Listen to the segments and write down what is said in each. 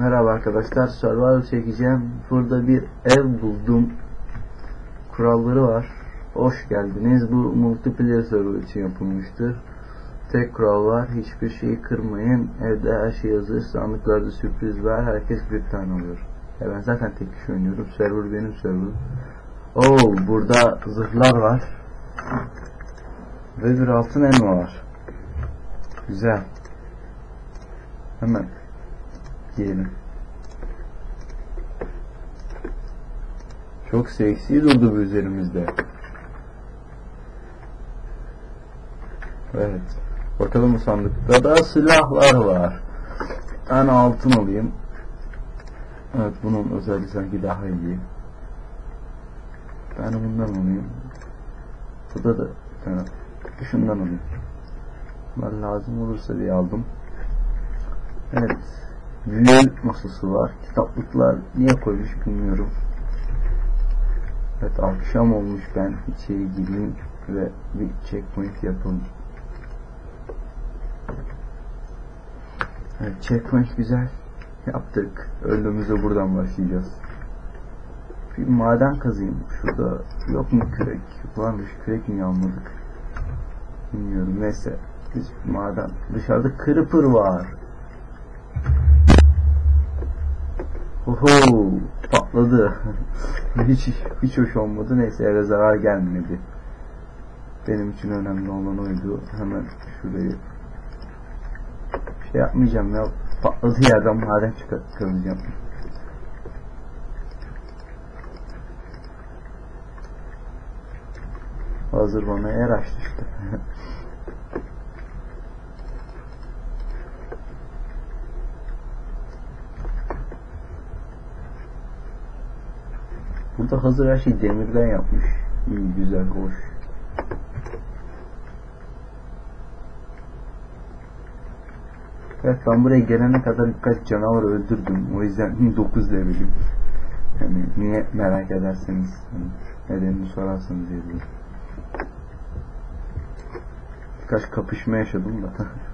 Merhaba arkadaşlar, Survival çekeceğim. Burada bir ev buldum. Kuralları var. Hoş geldiniz. Bu multiplayer server için yapılmıştır. Tek kural var. Hiçbir şeyi kırmayın. Evde her şey hazır. Sandıklarda sürpriz var. Herkes bir tane alıyor. Ya ben zaten tek kişi oynuyorum. Server benim server. Oo, burada zırhlar var. Ve bir altın elma var. Güzel. Hemen diyelim. Çok seksi durdu bu üzerimizde. Evet. Bakalım bu sandıkta da silahlar var. Tane altın alayım. Evet bunun özelliği sanki daha iyi. Ben bundan alayım. Burada da bir tane şundan alayım. Bunlar lazım olursa diye aldım. Evet. Büyü masası var. Kitaplıklar niye koymuş bilmiyorum. Evet akşam olmuş ben içeri gireyim ve bir checkpoint yapalım. Evet checkpoint güzel. Yaptık. Öldüğümüzde buradan başlayacağız. Bir maden kazayım. Şurada yok mu kürek? Varmış kürek niye almadık? Bilmiyorum neyse. Biz maden dışarıda kırıpır var. Oho patladı. hiç hiç hoş olmadı. Neyse eve zarar gelmedi. Benim için önemli olan oydu. Hemen şurayı şey yapmayacağım ya. Patladığı yerden maden çıkartacağım. Hazır bana yer açtı işte. Burada hazır her şey demirden yapmış. İyi, güzel, hoş. Evet ben buraya gelene kadar birkaç canavar öldürdüm. O yüzden 9 levelim. Yani niye merak ederseniz yani nedenini sorarsanız diye Birkaç kapışma yaşadım da.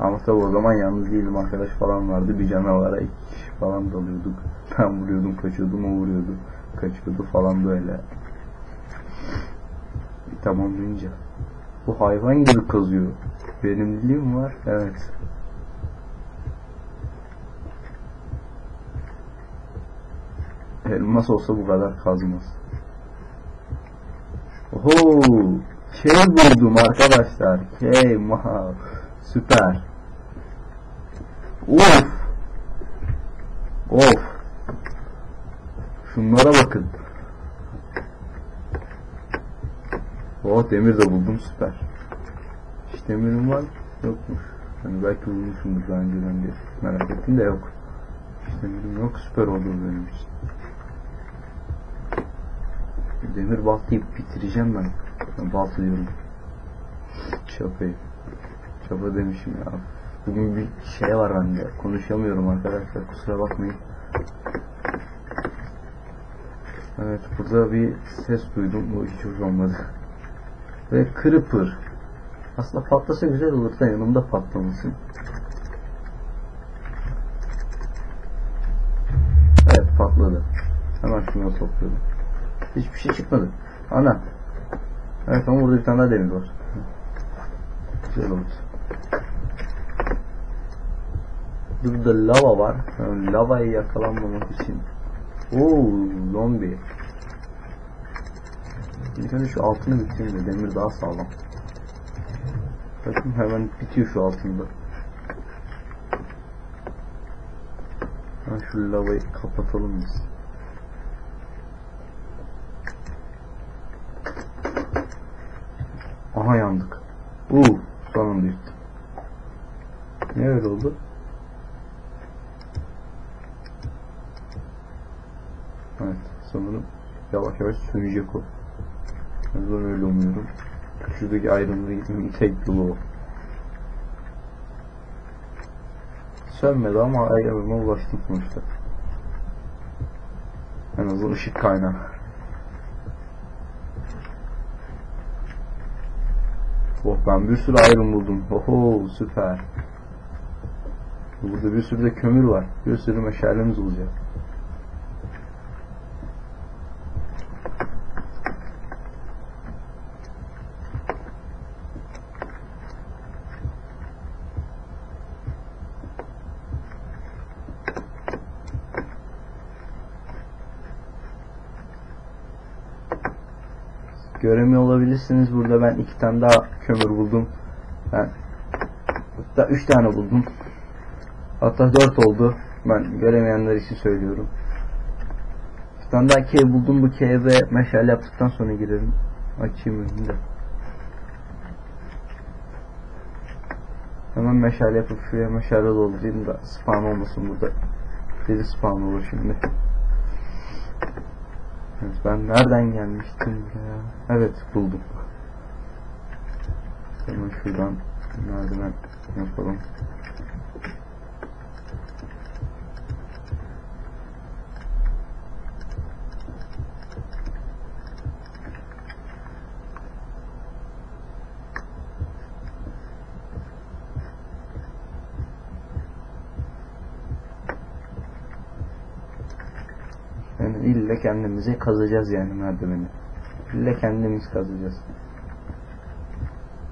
Ama tabi o zaman yalnız değilim arkadaş falan vardı. Bir canavara iki kişi falan dalıyorduk. Ben vuruyordum, kaçıyordum, o vuruyordu. Kaçıyordu falan böyle. Bir tamamlayınca. Bu hayvan gibi kazıyor. Benim dilim var. Evet. Elmas olsa bu kadar kazmaz. Oho! Şey buldum arkadaşlar. Şey ma süper. Of! Of! Şunlara bakın. Oh demir de buldum süper. Hiç demirim var yokmuş. Yani belki bulmuşumdur daha önceden diye merak ettim de yok. Hiç demirim yok süper oldu benim için. Demir baltayı bitireceğim ben. ben balta. Çapayı. Çapa demişim ya. Bugün bir şey var bende. Konuşamıyorum arkadaşlar. Kusura bakmayın. Evet burada bir ses duydum. Bu hiç hoş olmadı. Ve kırıpır. Aslında patlasa güzel olur da yanımda patlamasın. Evet patladı. Hemen şunu topluyorum. Hiçbir şey çıkmadı. Ana. Evet ama burada bir tane daha demir var. Güzel oldu. Burada lava var. Yani lavayı yakalanmamak için. Oo, zombi. İlk önce şu altını bitireyim de demir daha sağlam. Bakın hemen bitiyor şu altında. Ha, şu lavayı kapatalım biz. Aha yandık. Uuu sonunda yırttım. Niye öyle oldu? sanırım yavaş yavaş sönecek o. En azından öyle umuyorum. Şuradaki ayrımda gitmeyi tek yolu o. Sönmedi ama ayrımına ulaştım sonuçta. En azından ışık kaynağı. Oh ben bir sürü ayrım buldum. Oho süper. Burada bir sürü de kömür var. Bir sürü meşalemiz olacak. Göremiyor olabilirsiniz. Burada ben iki tane daha kömür buldum. Ben hatta üç tane buldum. Hatta dört oldu. Ben göremeyenler için söylüyorum. Bir tane daha key buldum. Bu key'e meşale yaptıktan sonra girelim. Açayım önünü de. Hemen meşale yapıp şuraya meşale doldurayım da spam olmasın burada. Deli spam olur şimdi. Ben nereden gelmiştim ya? Evet buldum. Hemen şuradan merdiven yapalım. Yani ille kendimize kazacağız yani merdiveni. İlle kendimiz kazacağız.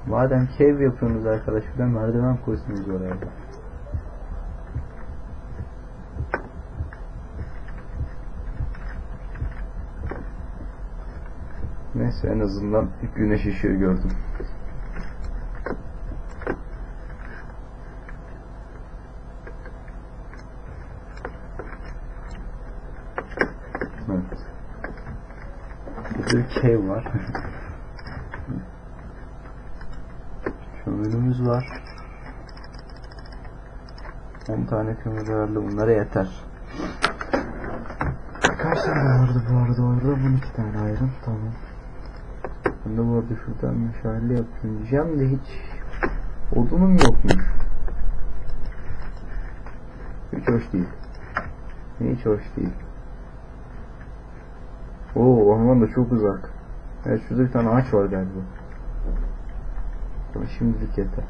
Madem cave yapıyorsunuz arkadaşlar merdiven koysunuz oraya. da. Neyse en azından güneş ışığı gördüm. Evet. Cave var. Kömürümüz var. 10 tane kömür herhalde bunlara yeter. Kaç tane vardı bu arada orada? 12 tane ayrım tamam. Ben de bu arada şuradan meşale yapayım de hiç odunum yokmuş. Hiç hoş değil. Hiç hoş değil. Oo orman da çok uzak. Evet şurada bir tane ağaç var galiba. Ama şimdilik yeter.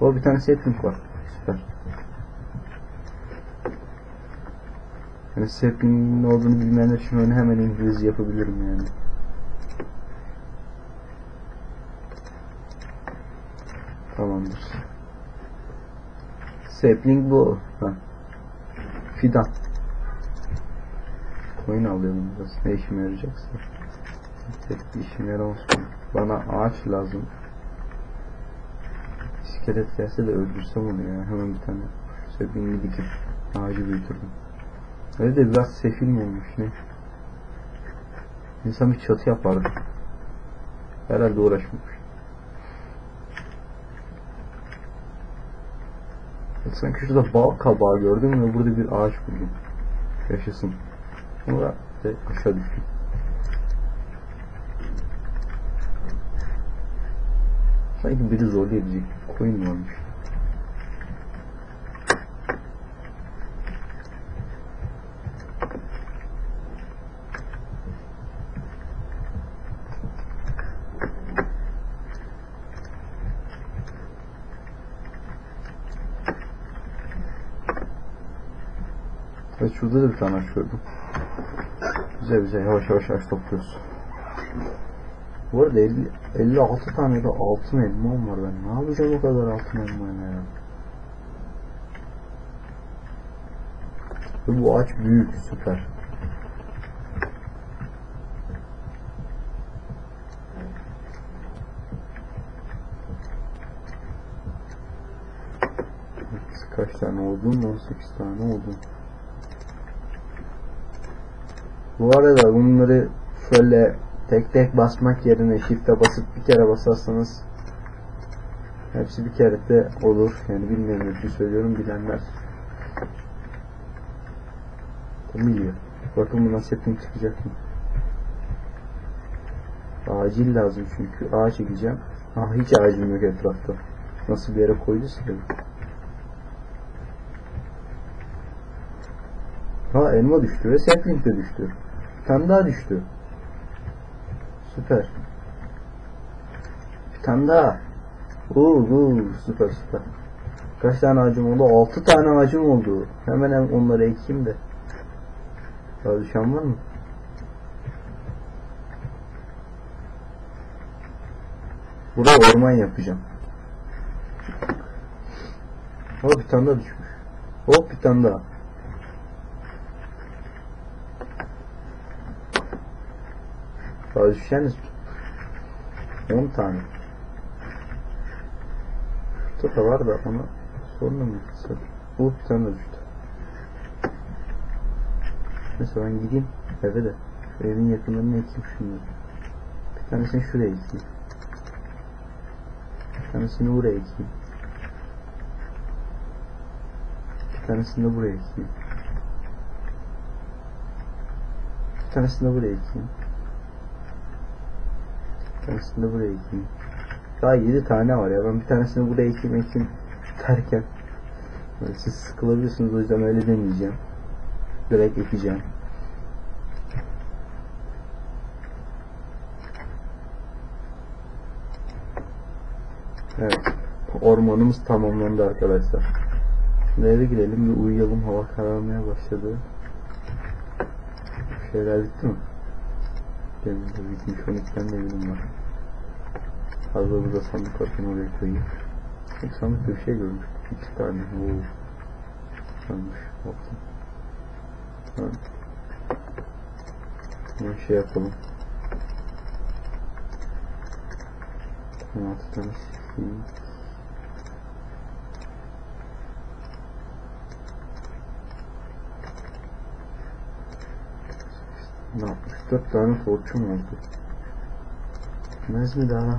O bir tane sapling var. Süper. Yani sapling'in olduğunu bilmeyenler için onu hemen İngilizce yapabilirim yani. Tamamdır. Sapling bu. Ha. Fidan. Coin alıyorum biraz. Ne işime yarayacaksa. Bir işime yaramazsın. Bana ağaç lazım. İskelet gelse de öldürsem onu ya. Hemen bir tane sapling'i dikip ağacı büyütürdüm. Öyle de biraz sefil mi olmuş ne? İnsan bir çatı yapardı. Herhalde uğraşmamış. Sanki şurada bal kabağı gördüm ve burada bir ağaç buldum. Yaşasın. Sonra de aşağı düştüm. Sanki biri zorlu edecek. Koyun varmış. Şurada da bir tane gördüm. Güzel güzel yavaş yavaş ağaç topluyoruz. Bu arada 50, 56 tane de altın elmam var ben. Ne yapacağım o kadar altın elmayla ya? Bu ağaç büyük süper. Kaç tane oldu? 18 tane oldu. Bu arada bunları şöyle tek tek basmak yerine shift'e basıp bir kere basarsanız hepsi bir kere de olur. Yani bilmeyenler için söylüyorum bilenler biliyor. Bakın bundan setting çıkacak mı? Acil lazım çünkü. Ağaç çekeceğim. Ah hiç ağacım yok etrafta. Nasıl bir yere koyduysa. Ha elma düştü ve sapling de düştü. Tane daha düştü. Süper. Bir tane daha. Oo, oo, süper süper. Kaç tane ağacım oldu? 6 tane ağacım oldu. Hemen hem onları ekeyim de. Daha düşen var mı? Buraya orman yapacağım. Hop bir tane daha düşmüş. Hop bir tane daha. Mi? 10 tane. Şurada da var da sonra mı gitsem? Hop bir tane düştü. Neyse ben gideyim eve de. Evin yakınlarına ekeyim şunları. Bir tanesini şuraya ekeyim. Bir tanesini buraya ekeyim. Bir tanesini de buraya ekeyim. Bir tanesini de buraya ekeyim. Tanesini buraya ekeyim. Daha 7 tane var ya. Ben bir tanesini buraya ekeyim ekeyim derken siz sıkılabilirsiniz o yüzden öyle demeyeceğim. Direkt ekeceğim. Evet. Ormanımız tamamlandı arkadaşlar. Şimdi eve girelim bir uyuyalım. Hava kararmaya başladı. Şeyler bitti mi? Benim de bitmiş. 12'den de benim var. Hazır burada sandık varken oraya koyayım. İlk sandıkta bir şey görmüştüm. İki tane. Oo. Yanlış. Baktım. Evet. Hemen şey yapalım. 16 tane sileyim. Ne yapmış? 4 tane torçum oldu. Gitmez mi daha?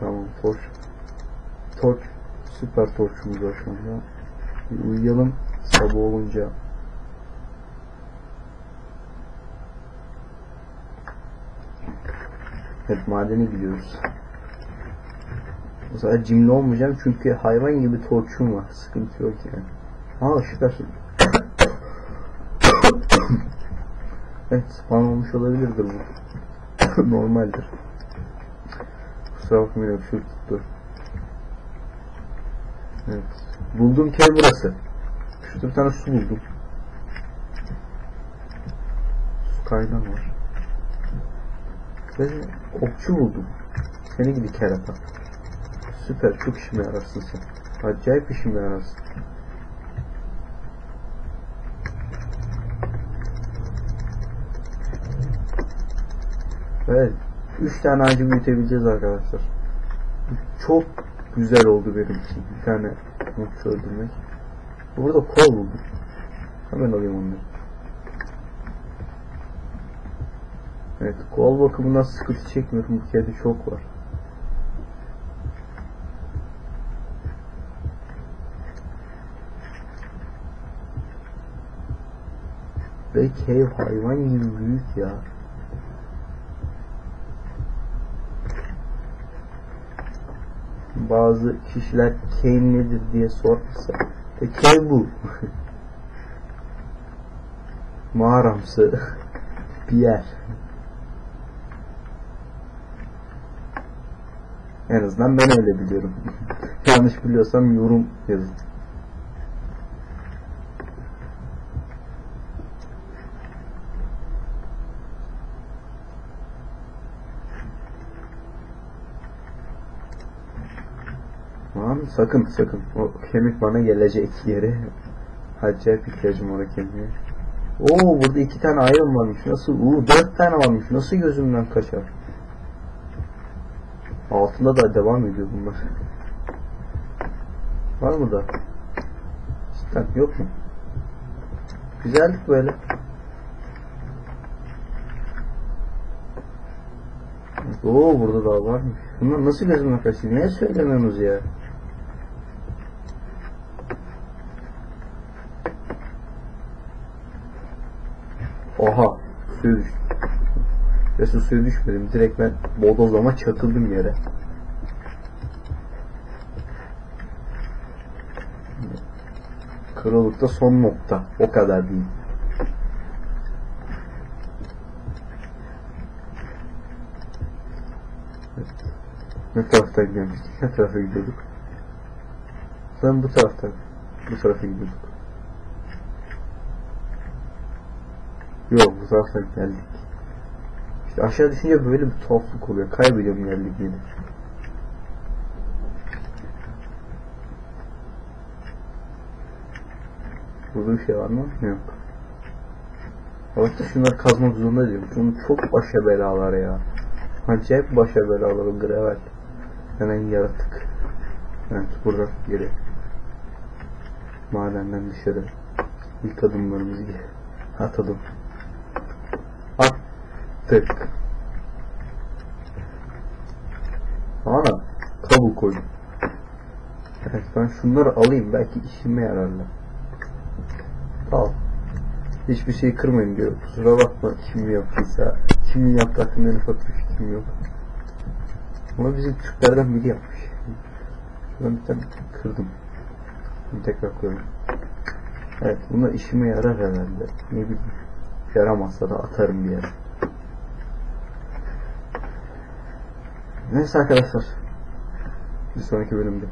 Tamam torç. Torç. Süper torçumuz var şu anda. Bir uyuyalım. Sabah olunca Hep madeni gidiyoruz. Bu sefer cimri olmayacağım çünkü hayvan gibi torçum var. Sıkıntı yok yani. Aa süper. evet spawn olmuş olabilirdir bu. Normaldir. Kusura bakmayın öpüşür tuttu. Evet. Bulduğum köy burası. Şurada bir tane su buldum. Su kaynağı var. Ve okçu buldum. Seni gibi kerata. Süper çok işime yararsın sen. Acayip işime yararsın. Evet. 3 tane ağacı büyütebileceğiz arkadaşlar. Çok güzel oldu benim için. Bir tane okçu öldürmek. Burada kol buldum. Hemen alayım onları. Evet, kol bakımından sıkıntı çekmiyorum. Bu kedi çok var. Ve cave hayvan gibi büyük ya. Bazı kişiler cave nedir diye sorarsa ve cave bu. Mağaramsı bir yer. En azından ben öyle biliyorum. Yanlış biliyorsam yorum yazın. Sakın sakın o kemik bana gelecek yere. Acayip ihtiyacım var o kemiğe. Oo burada iki tane iron varmış. Nasıl? Uuu dört tane varmış. Nasıl gözümden kaçar? Altında da devam ediyor bunlar. Var mı da? Cidden yok mu? Güzellik böyle. Oo burada daha varmış. Bunlar nasıl gözümden kaçtı? Niye söylemiyorsunuz ya? Suya düştüm. Resul suya düşmedim. Direkt ben bodozlama çakıldım yere. Krallıkta son nokta. O kadar değil. Ne taraftan gelmiştik? Ne tarafa gidiyorduk? Ben bu taraftan, bu tarafa gidiyorduk. Taraftan geldik. İşte aşağı düşünce böyle bir tuhaflık oluyor. Kaybediyorum yine. Burada bir şey var mı? Yok. Allah'ta şunları kazmak zorunda diyorum. Şunun çok başa belalar ya. Acayip başa belalar gravel. Hemen yaratık. Evet burada geri. Madenden dışarı. İlk adımlarımızı atalım. Attık. Ana kabul koydum. Evet ben şunları alayım belki işime yararlar. Al. Hiçbir şey kırmayın diyor. Kusura bakma kim yaptıysa. Kimin yaptı hakkında en ufak fikrim yok. Ama bizim Türklerden biri yapmış. Şuradan bir tane kırdım. Bunu tekrar koyalım. Evet buna işime yarar herhalde. Ne bileyim. Yaramazsa da atarım bir yere. Neyse arkadaşlar. Bir sonraki bölümde.